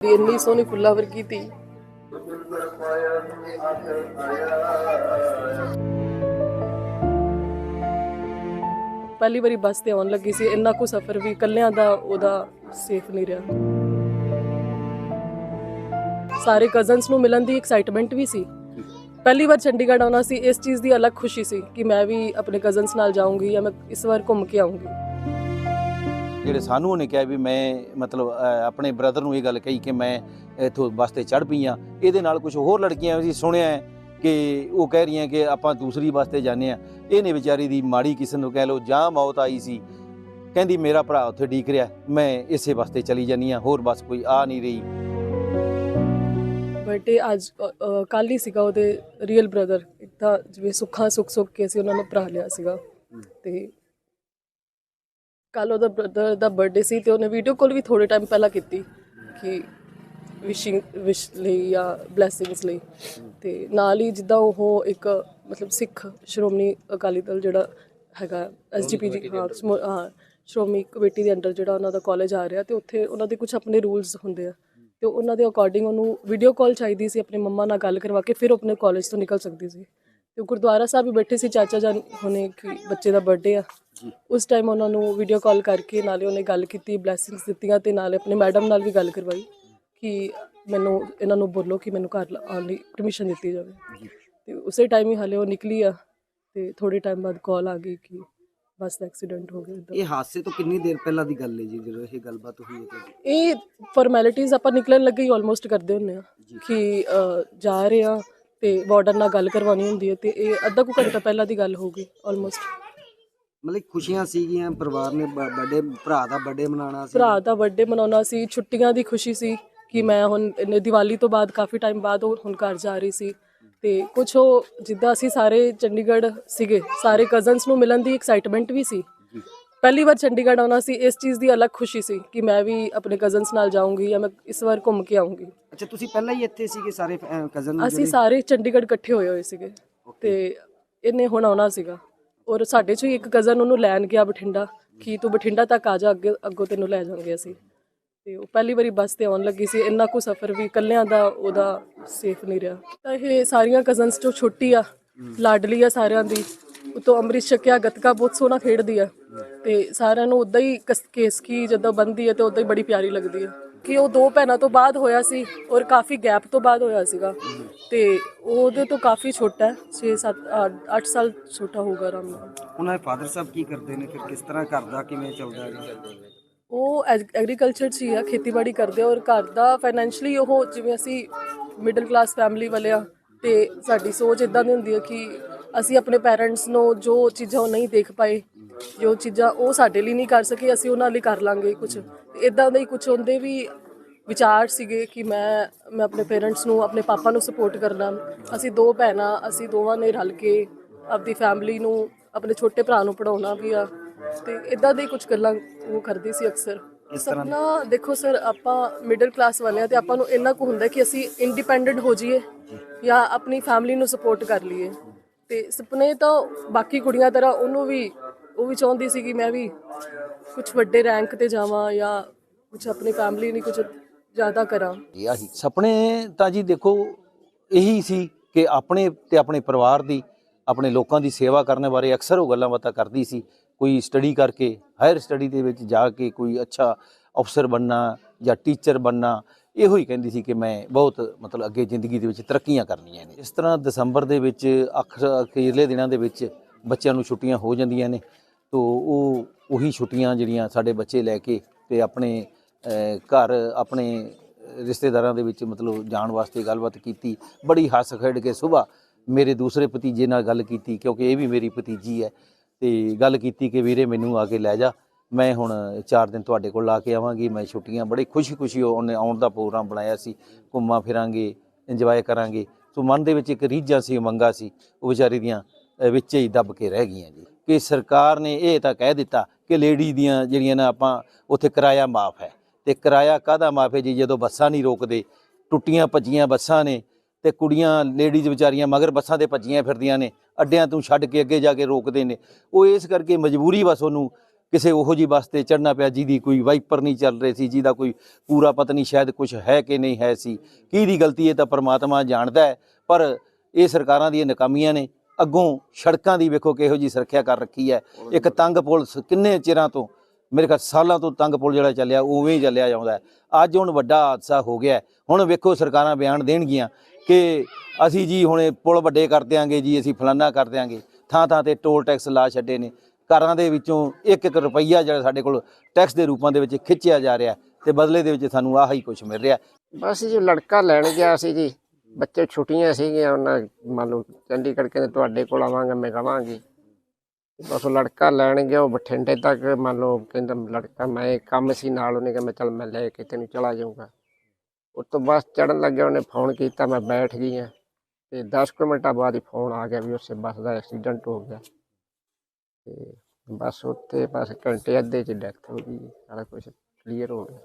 ਦੀ ਇੰਨੀ ਸੋਹਣੀ ਫੁੱਲਾਂ ਵਰਗੀ ਤੀ ਪਹਿਲੀ ਵਾਰੀ ਬੱਸ ਤੇ ਆਉਣ ਲੱਗੀ ਸੀ, ਇੰਨਾ ਕੁ ਸਫ਼ਰ ਵੀ ਇਕੱਲਿਆਂ ਦਾ ਉਹਦਾ ਸੇਫ ਨਹੀਂ ਰਿਹਾ। ਸਾਰੇ ਕਜ਼ਨਸ ਨੂੰ ਮਿਲਣ ਦੀ ਐਕਸਾਈਟਮੈਂਟ ਵੀ ਸੀ। ਪਹਿਲੀ ਵਾਰ ਚੰਡੀਗੜ੍ਹ ਆਉਣਾ ਸੀ, ਇਸ ਚੀਜ਼ ਦੀ ਅਲੱਗ ਖੁਸ਼ੀ ਸੀ ਕਿ ਮੈਂ ਵੀ ਆਪਣੇ ਕਜ਼ਨਸ ਨਾਲ ਜਾਊਂਗੀ ਜਾਂ ਮੈਂ ਇਸ ਵਾਰ ਘੁੰਮ ਕੇ ਆਊਂਗੀ। ਜਿਹੜੇ ਸਾਨੂੰ ਉਹਨੇ ਕਿਹਾ ਵੀ ਮੈਂ ਮਤਲਬ ਆਪਣੇ ਬ੍ਰਦਰ ਨੂੰ ਇਹ ਗੱਲ ਕਹੀ ਕਿ ਮੈਂ ਇਥੋਂ ਬੱਸ ਤੇ ਚੜ ਪਈ ਆ ਇਹਦੇ ਨਾਲ ਕੁਝ ਹੋਰ ਲੜਕੀਆਂ ਅਸੀਂ ਸੁਣਿਆ ਕਿ ਉਹ ਕਹਿ ਰਹੀਆਂ ਕਿ ਆਪਾਂ ਦੂਸਰੀ ਬੱਸ ਤੇ ਜਾਂਦੇ ਆ ਇਹਨੇ ਵਿਚਾਰੀ ਦੀ ਮਾੜੀ ਕਿਸੇ ਨੂੰ ਕਹਿ ਲੋ ਜਾਂ ਮੌਤ ਆਈ ਸੀ। ਕਹਿੰਦੀ ਮੇਰਾ ਭਰਾ ਉੱਥੇ ਡੀਕ ਰਿਹਾ ਮੈਂ ਇਸੇ ਬੱਸ ਤੇ ਚਲੀ ਜਾਨੀ ਆ ਹੋਰ ਬੱਸ ਕੋਈ ਆ ਨਹੀਂ ਰਹੀ। ਬਰਥਡੇ ਅੱਜ ਕੱਲ ਹੀ ਸੀਗਾ ਉਹਦੇ ਰੀਅਲ ਬ੍ਰਦਰ ਇੱਕ ਤਾਂ ਜਿਵੇਂ ਸੁੱਖਾਂ ਸੁੱਖ ਸੁੱਖ ਕੇ ਸੀ ਉਹਨਾਂ ਨੂੰ ਭਰਾ ਲਿਆ ਸੀਗਾ। ਤੇ ਕੱਲ ਉਹਦਾ ਬ੍ਰਦਰ ਦਾ ਬਰਥਡੇ ਸੀ ਤੇ ਉਹਨੇ ਵੀਡੀਓ ਕਾਲ ਵੀ ਥੋੜੇ ਟਾਈਮ ਪਹਿਲਾਂ ਕੀਤੀ ਕਿ ਵਿਸ਼ਿੰਗ ਵਿਸ਼ ਲਈ ਜਾਂ ਬਲੇਸਿੰਗਸ ਲਈ। ਤੇ ਨਾਲ ਹੀ ਜਿੱਦਾਂ ਉਹ ਇੱਕ ਮਤਲਬ ਸਿੱਖ ਸ਼੍ਰੋਮਣੀ ਅਕਾਲੀ ਦਲ ਜਿਹੜਾ ਹੈਗਾ ਐਸਜੀਪੀਜੀ ਹਾਂ ਸਮੋ- ਹਾਂ ਸ਼੍ਰੋਮਣੀ ਕਮੇਟੀ ਦੇ ਅੰਡਰ ਜਿਹੜਾ ਉਹਨਾਂ ਦਾ ਕਾਲਜ ਆ ਰਿਹਾ ਤੇ ਉੱਥੇ ਉਹਨਾਂ ਦੇ ਕੁਝ ਆਪਣੇ ਰੂਲਸ ਹੁੰਦੇ ਆ। ਤੇ ਉਹਨਾਂ ਦੇ ਅਕੋਰਡਿੰਗ ਉਹਨੂੰ ਵੀਡੀਓ ਕਾਲ ਚਾਹੀਦੀ ਸੀ ਆਪਣੇ ਮੰਮਾ ਨਾਲ ਗੱਲ ਕਰਵਾ ਕੇ ਫਿਰ ਉਹ ਆਪਣੇ ਕਾਲਜ ਤੋਂ ਨਿਕਲ ਸਕਦੀ ਸੀ। ਉਹ ਗੁਰਦੁਆਰਾ ਸਾਹਿਬ ਵੀ ਬੈਠੇ ਸੀ ਚਾਚਾ ਜਾਨ ਹੁਣੇ ਕਿ ਬੱਚੇ ਦਾ ਬਰਥਡੇ ਆ ਉਸ ਟਾਈਮ ਉਹਨਾਂ ਨੂੰ ਵੀਡੀਓ ਕਾਲ ਕਰਕੇ ਨਾਲੇ ਉਹਨੇ ਗੱਲ ਕੀਤੀ ਬਲੇਸਿੰਗਸ ਦਿੱਤੀਆਂ ਤੇ ਨਾਲੇ ਆਪਣੇ ਮੈਡਮ ਨਾਲ ਵੀ ਗੱਲ ਕਰਵਾਈ ਕਿ ਮੈਨੂੰ ਇਹਨਾਂ ਨੂੰ ਬੋਲੋ ਕਿ ਮੈਨੂੰ ਘਰ ਆਉਣ ਲਈ ਪਰਮਿਸ਼ਨ ਦਿੱਤੀ ਜਾਵੇ। ਤੇ ਉਸੇ ਟਾਈਮ ਹੀ ਹਲੇ ਉਹ ਨਿਕਲੀ ਆ ਤੇ ਥੋੜੇ ਟਾਈਮ ਬਾਅਦ ਕਾਲ ਆ ਗਈ ਕਿ ਬੱਸ ਦਾ ਐਕਸੀਡੈਂਟ ਹੋ ਗਿਆ। ਇਹ ਹਾਦਸੇ ਤੋਂ ਕਿੰਨੀ ਦੇਰ ਪਹਿਲਾਂ ਦੀ ਗੱਲ ਹੈ ਜੀ ਜਦੋਂ ਇਹ ਗੱਲਬਾਤ ਹੋਈ ਹੈ ਇਹ ਫਾਰਮੈਲਿਟੀਜ਼ ਆਪਾਂ ਨਿਕਲਣ ਲੱਗੇ ਹੀ ਆਲਮੋਸਟ ਕਰਦੇ ਹੁੰਨੇ ਆ ਕਿ ਜਾ ਰਹੇ ਆ ਤੇ ਵਾਰਡਨ ਨਾਲ ਗੱਲ ਕਰਵਾਉਣੀ ਹੁੰਦੀ ਹੈ ਤੇ ਇਹ ਅੱਧਾ ਕੁ ਘੰਟਾ ਪਹਿਲਾਂ ਦੀ ਗੱਲ ਹੋ ਗਈ ਆਲਮੋਸਟ ਮਤਲਬ ਖੁਸ਼ੀਆਂ ਸੀਗੀਆਂ ਪਰਿਵਾਰ ਨੇ ਬਰਥਡੇ ਭਰਾ ਦਾ ਬਰਥਡੇ ਮਨਾਉਣਾ ਸੀ। ਭਰਾ ਦਾ ਬਰਥਡੇ ਮਨਾਉਣਾ ਸੀ ਛੁੱਟੀਆਂ ਦੀ ਖੁਸ਼ੀ ਸੀ ਕਿ ਮੈਂ ਹੁਣ ਇਹਨੇ ਦੀਵਾਲੀ ਤੋਂ ਬਾਅਦ ਕਾਫੀ ਟਾਈਮ ਬਾਅਦ ਉਹ ਹੁਣ ਘਰ ਜਾ ਰਹੀ ਸੀ। ਤੇ ਕੁਝ ਉਹ ਜਿੱਦਾਂ ਅਸੀਂ ਸਾਰੇ ਚੰਡੀਗੜ੍ਹ ਸੀਗੇ ਸਾਰੇ ਕਜ਼ਨਸ ਨੂੰ ਮਿਲਣ ਦੀ ਐਕਸਾਈਟਮੈਂਟ ਵੀ ਸੀ। ਪਹਿਲੀ ਵਾਰ ਚੰਡੀਗੜ੍ਹ ਆਉਣਾ ਸੀ ਇਸ ਚੀਜ਼ ਦੀ ਅਲੱਗ ਖੁਸ਼ੀ ਸੀ ਕਿ ਮੈਂ ਵੀ ਆਪਣੇ ਕਜ਼ਨਸ ਨਾਲ ਜਾਊਂਗੀ ਜਾਂ ਮੈਂ ਇਸ ਵਾਰ ਘੁੰਮ ਕੇ ਆਊਂਗੀ। ਅੱਛਾ ਤੁਸੀਂ ਪਹਿਲਾਂ ਹੀ ਇੱਥੇ ਸੀਗੇ ਸਾਰੇ ਕਜ਼ਨ ਅਸੀਂ ਸਾਰੇ ਚੰਡੀਗੜ੍ਹ ਇਕੱਠੇ ਹੋਏ ਹੋਏ ਸੀਗੇ ਤੇ ਇਹਨੇ ਹੁਣ ਆਉਣਾ ਸੀਗਾ। ਔਰ ਸਾਡੇ ਚੋਂ ਇੱਕ ਕਜ਼ਨ ਉਹਨੂੰ ਲੈਣ ਗਿਆ ਬਠਿੰਡਾ ਕਿ ਤੂੰ ਬਠਿੰਡਾ ਤੱਕ ਆ ਜਾ ਅੱਗੇ ਅੱਗੋਂ ਤੈਨੂੰ ਲੈ ਜਾਵਾਂਗੇ ਅਸੀਂ। ਤੇ ਉਹ ਪਹਿਲੀ ਵਾਰੀ ਬੱਸ ਤੇ ਆਉਣ ਲੱਗੀ ਸੀ ਇੰਨਾ ਕੁ ਸਫ਼ਰ ਵੀ ਇਕੱਲਿਆਂ ਦਾ ਉਹਦਾ ਸੇਫ ਨਹੀਂ ਰਿਹਾ। ਤਾਂ ਇਹ ਸਾਰੀਆਂ ਕਜ਼ਨਸ ਚੋਂ ਛੋਟੀ ਆ ਲਾਡਲੀ ਆ ਸਾਰਿਆਂ ਦੀ ਉਤੋਂ ਅੰਮ੍ਰਿਤ ਛਕਿਆ ਗੱਤਕਾ ਬਹੁਤ ਸੋਹਣਾ ਖੇਡਦੀ ਆ। ਤੇ ਸਾਰਿਆਂ ਨੂੰ ਉਦਾਂ ਹੀ ਕਸ- ਕੇਸਕੀ ਜਦੋਂ ਬੰਦੀ ਹੈ ਤੇ ਉਦਾਂ ਹੀ ਬੜੀ ਪਿਆਰੀ ਲੱਗਦੀ ਆ ਕਿ ਉਹ ਦੋ ਭੈਣਾਂ ਤੋਂ ਬਾਅਦ ਹੋਇਆ ਸੀ ਔਰ ਕਾਫੀ ਗੈਪ ਤੋਂ ਬਾਅਦ ਹੋਇਆ ਸੀਗਾ। ਤੇ ਉਹਦੇ ਤੋਂ ਕਾਫੀ ਛੋਟਾ ਹੈ 6 7 8 ਸਾਲ ਛੋਟਾ ਹੋਊਗਾ ਆਰਾਮ ਨਾਲ। ਉਹਨਾਂ ਦੇ ਫਾਦਰ ਸਾਹਿਬ ਕੀ ਕਰਦੇ ਨੇ? ਫਿਰ ਕਿਸ ਤਰ੍ਹਾਂ ਘਰ ਦਾ ਕਿਵੇਂ ਚੱਲਦਾ ਹੈ? ਉਹ ਐਗਰੀਕਲਚਰ 'ਚ ਹੀ ਆ ਖੇਤੀਬਾੜੀ ਕਰਦੇ ਆ ਔਰ ਘਰ ਦਾ ਫਾਈਨੈਂਸ਼ਲੀ ਉਹ ਜਿਵੇਂ ਅਸੀਂ ਮਿਡਲ ਕਲਾਸ ਫੈਮਿਲੀ ਵਾਲੇ ਆ ਤੇ ਸਾਡੀ ਸੋਚ ਇਦਾਂ ਦੀ ਹੁੰਦੀ ਹੈ ਕਿ ਅਸੀਂ ਆਪਣੇ ਪੈਰੈਂਟਸ ਨੂੰ ਜੋ ਚੀਜ਼ਾਂ ਉਹ ਨਹੀਂ ਦੇਖ ਪਾਏ ਜੋ ਚੀਜ਼ਾਂ ਉਹ ਸਾਡੇ ਲਈ ਨਹੀਂ ਕਰ ਸਕੇ ਅਸੀਂ ਉਹਨਾਂ ਲਈ ਕਰ ਲਾਂਗੇ ਕੁਝ ਇਦਾਂ ਦੇ ਹੀ ਕੁਝ ਹੁੰਦੇ ਵੀ ਵਿਚਾਰ ਸੀਗੇ ਕਿ ਮੈਂ ਮੈਂ ਆਪਣੇ ਪੇਰੈਂਟਸ ਨੂੰ ਆਪਣੇ ਪਾਪਾ ਨੂੰ ਸਪੋਰਟ ਕਰਨਾ। ਅਸੀਂ ਦੋ ਭੈਣਾਂ ਅਸੀਂ ਦੋਵਾਂ ਨੇ ਰਲ ਕੇ ਆਪਦੀ ਫੈਮਿਲੀ ਨੂੰ ਆਪਣੇ ਛੋਟੇ ਭਰਾ ਨੂੰ ਪੜਾਉਣਾ ਵੀ ਆ। ਤੇ ਇਦਾਂ ਦੇ ਕੁਝ ਗੱਲਾਂ ਉਹ ਕਰਦੀ ਸੀ ਅਕਸਰ। ਸਪਨਾ ਦੇਖੋ ਸਰ ਆਪਾਂ ਮਿਡਲ ਕਲਾਸ ਵਾਲੇ ਆ ਤੇ ਆਪਾਂ ਨੂੰ ਇੰਨਾ ਕੁ ਹੁੰਦਾ ਕਿ ਅਸੀਂ ਇੰਡੀਪੈਂਡੈਂਟ ਹੋ ਜਾਈਏ ਜਾਂ। ਆਪਣੀ ਫੈਮਿਲੀ ਨੂੰ ਸਪੋਰਟ ਕਰ ਲਈਏ। ਤੇ ਸੁਪਨੇ ਤਾਂ ਬਾਕੀ ਕੁੜੀਆਂ ਤਰ੍ਹਾਂ ਉਹਨੂੰ ਵੀ ਉਹ ਵੀ ਚਾਹੁੰਦੀ ਸੀ ਕਿ ਮੈਂ ਵੀ ਕੁਝ ਵੱਡੇ ਰੈਂਕ ਤੇ ਜਾਵਾਂ ਜਾਂ ਕੁਝ ਆਪਣੀ ਫੈਮਿਲੀ ਲਈ ਕੁਝ ਜ਼ਿਆਦਾ ਕਰਾਂ। ਇਹ ਆਹੀ ਸੁਪਨੇ ਤਾਂ ਜੀ ਦੇਖੋ, ਇਹੀ ਸੀ ਕਿ ਆਪਣੇ ਤੇ ਆਪਣੇ ਪਰਿਵਾਰ ਦੀ, ਆਪਣੇ ਲੋਕਾਂ ਦੀ ਸੇਵਾ ਕਰਨ ਬਾਰੇ ਅਕਸਰ ਉਹ ਗੱਲਾਂ ਬਾਤਾਂ ਕਰਦੀ ਸੀ। ਕੋਈ ਸਟੱਡੀ ਕਰਕੇ ਹਾਇਰ ਸਟੱਡੀ ਦੇ ਵਿੱਚ ਜਾ ਕੇ ਕੋਈ ਅੱਛਾ ਅਫਸਰ ਬਣਨਾ ਜਾਂ ਟੀਚਰ ਬਣਨਾ, ਇਹੋ ਹੀ ਕਹਿੰਦੀ ਸੀ ਕਿ ਮੈਂ ਬਹੁਤ ਮਤਲਬ ਅੱਗੇ ਜ਼ਿੰਦਗੀ ਦੇ ਵਿੱਚ ਤਰੱਕੀਆਂ ਕਰਨੀਆਂ ਨੇ। ਇਸ ਤਰ੍ਹਾਂ ਦਸੰਬਰ ਦੇ ਵਿੱਚ ਅਖ, ਅਖੀਰਲੇ ਦਿਨਾਂ ਦੇ ਵਿੱਚ ਬੱਚਿਆਂ ਨੂੰ ਛੁੱਟੀਆਂ ਹੋ ਜਾਂਦੀਆਂ ਨੇ। ਤੋ ਉਹ ਉਹੀ ਛੁੱਟੀਆਂ ਜਿਹੜੀਆਂ ਸਾਡੇ ਬੱਚੇ ਲੈ ਕੇ ਤੇ ਆਪਣੇ ਘਰ ਆਪਣੇ ਰਿਸ਼ਤੇਦਾਰਾਂ ਦੇ ਵਿੱਚ ਮਤਲਬ ਜਾਣ ਵਾਸਤੇ ਗੱਲਬਾਤ ਕੀਤੀ ਬੜੀ ਹੱਸ ਖੇਡ ਕੇ ਸਵੇਰ ਮੇਰੇ ਦੂਸਰੇ ਭਤੀਜੇ ਨਾਲ ਗੱਲ ਕੀਤੀ ਕਿਉਂਕਿ ਇਹ ਵੀ ਮੇਰੀ ਭਤੀਜੀ ਹੈ ਤੇ ਗੱਲ ਕੀਤੀ ਕਿ ਵੀਰੇ ਮੈਨੂੰ ਆ ਕੇ ਲੈ ਜਾ ਮੈਂ ਹੁਣ 4 ਦਿਨ ਤੁਹਾਡੇ ਕੋਲ ਲਾ ਕੇ ਆਵਾਂਗੀ ਮੈਂ ਛੁੱਟੀਆਂ ਬੜੀ ਖੁਸ਼ੀ-ਖੁਸ਼ੀ ਉਹਨੇ ਆਉਣ ਦਾ ਪ੍ਰੋਗਰਾਮ ਬਣਾਇਆ ਸੀ ਘੁੰਮਾਂ ਫਿਰਾਂਗੇ ਇੰਜੋਏ ਕਰਾਂਗੇ ਸੋ ਮਨ ਦੇ ਵਿੱਚ ਇੱਕ ਰੀਝਾਂ ਸੀ ਮੰਗਾ ਸੀ ਉਹ ਵਿਚਾਰੀ ਦੀਆਂ ਅਹ, ਵਿੱਚ ਹੀ ਦੱਬ ਕੇ ਰਹਿ ਗਈਆਂ ਜੀ। ਕਿ ਸਰਕਾਰ ਨੇ ਇਹ ਤਾਂ ਕਹਿ ਦਿੱਤਾ ਕਿ ਲੇਡੀ ਦੀਆਂ ਜਿਹੜੀਆਂ ਨਾ ਆਪਾਂ ਉੱਥੇ ਕਿਰਾਇਆ ਮਾਫ ਹੈ। ਤੇ ਕਿਰਾਇਆ ਕਾਹਦਾ ਮਾਫ ਹੈ ਜੀ? ਜਦੋਂ ਬੱਸਾਂ ਨਹੀਂ ਰੋਕਦੇ, ਟੁੱਟੀਆਂ ਭੱਜੀਆਂ ਬੱਸਾਂ ਨੇ ਤੇ ਕੁੜੀਆਂ, ਲੇਡੀਜ਼ ਵਿਚਾਰੀਆਂ ਮਗਰ ਬੱਸਾਂ ਤੇ ਭੱਜੀਆਂ ਫਿਰਦੀਆਂ ਨੇ, ਅੱਡਿਆਂ ਤੋਂ ਛੱਡ ਕੇ ਅੱਗੇ ਜਾ ਕੇ ਰੋਕਦੇ ਨੇ। ਉਹ ਇਸ ਕਰਕੇ ਮਜਬੂਰੀ ਬਸ ਉਹਨੂੰ ਕਿਸੇ ਉਹੋ ਜੀ ਬੱਸ ਤੇ ਚੜਨਾ ਪਿਆ ਜਿਹਦੀ ਕੋਈ ਵਾਈਪਰ ਨਹੀਂ ਚੱਲ ਰਹੀ ਸੀ, ਜਿਹਦਾ ਕੋਈ ਪੂਰਾ ਪਤਾ ਨਹੀਂ ਸ਼ਾਇਦ ਕੁਝ ਹੈ ਕਿ ਨਹੀਂ ਹੈ ਸੀ। ਕਿਹਦੀ ਗਲਤੀ ਇਹ ਤਾਂ ਪਰਮਾਤਮਾ ਜਾਣਦਾ ਹੈ, ਪਰ ਇਹ ਸਰਕਾਰਾਂ ਦੀਆਂ ਨਾਕਾਮੀਆਂ ਨੇ। ਅੱਗੋਂ ਸੜਕਾਂ ਦੀ ਵੇਖੋ ਕਿਹੋ ਜੀ ਸੁਰੱਖਿਆ ਕਰ ਰੱਖੀ ਹੈ। ਇੱਕ ਤੰਗ ਪੁਲ ਕਿੰਨੇ ਚਿਰਾਂ ਤੋਂ ਮੇਰੇ ਖਿਆਲ ਸਾਲਾਂ ਤੋਂ ਤੰਗ ਪੁਲ ਜਿਹੜਾ ਚੱਲਿਆ ਉਵੇਂ ਹੀ ਚੱਲਿਆ ਜਾਂਦਾ ਅੱਜ ਹੁਣ ਵੱਡਾ ਹਾਦਸਾ ਹੋ ਗਿਆ। ਹੁਣ ਵੇਖੋ ਸਰਕਾਰਾਂ ਬਿਆਨ ਦੇਣਗੀਆਂ ਕਿ ਅਸੀਂ ਜੀ ਹੁਣੇ ਪੁਲ ਵੱਡੇ ਕਰ ਦਿਆਂਗੇ ਜੀ ਅਸੀਂ ਫਲਾਨਾ ਕਰ ਦਿਆਂਗੇ। ਥਾਂ ਥਾਂ ਤੇ ਟੋਲ ਟੈਕਸ ਲਾ ਛੱਡੇ ਨੇ। ਘਰਾਂ ਦੇ ਵਿੱਚੋਂ ਇੱਕ ਇੱਕ ਰੁਪਈਆ ਜਿਹੜਾ ਸਾਡੇ ਕੋਲ ਟੈਕਸ ਦੇ ਰੂਪਾਂ ਦੇ ਵਿੱਚ ਖਿੱਚਿਆ ਜਾ ਰਿਹਾ ਤੇ ਬਦਲੇ ਦੇ ਵਿੱਚ ਸਾਨੂੰ ਆਹ ਹੀ ਕੁਝ ਮਿਲ ਰਿਹਾ। ਬਸ ਜੀ ਲੜਕਾ ਲੈਣ ਗਿਆ ਸੀ ਜੀ। ਬੱਚੇ ਛੁੱਟੀਆਂ ਸੀਗੀਆਂ, ਉਹਨਾਂ ਮੰਨ ਲਓ ਚੰਡੀਗੜ੍ਹ ਕਹਿੰਦੇ ਤੁਹਾਡੇ ਕੋਲ ਆਵਾਂਗਾ, ਮੈਂ ਕਵਾਂਗੀ ਬਸ ਉਹ ਲੜਕਾ ਲੈਣ ਗਿਆ, ਉਹ ਬਠਿੰਡੇ ਤੱਕ ਮੰਨ ਲਓ ਕਹਿੰਦਾ ਲੜਕਾ ਮੈਂ ਕੰਮ ਸੀ ਨਾਲ, ਉਹਨੇ ਕਿਹਾ ਮੈਂ ਚੱਲ ਮੈਂ ਲੈ ਕੇ ਤੈਨੂੰ ਚਲਾ ਜਾਊਂਗਾ। ਉਸ ਤੋਂ ਬਸ ਚੜਨ ਲੱਗਿਆ, ਉਹਨੇ ਫੋਨ ਕੀਤਾ, ਮੈਂ ਬੈਠ ਗਈ ਹਾਂ ਤੇ 10 ਕੁ ਮਿੰਟਾਂ ਬਾਅਦ ਹੀ ਫੋਨ ਆ ਗਿਆ ਵੀ ਉਸੇ ਬੱਸ ਦਾ ਐਕਸੀਡੈਂਟ ਹੋ ਗਿਆ। ਤੇ ਬਸ ਉੱਥੇ ਬਸ ਘੰਟੇ ਅੱਧੇ ਚ ਡੈਥ ਹੋ ਗਈ, ਸਾਰਾ ਕੁਝ ਕਲੀਅਰ ਹੋ ਗਿਆ।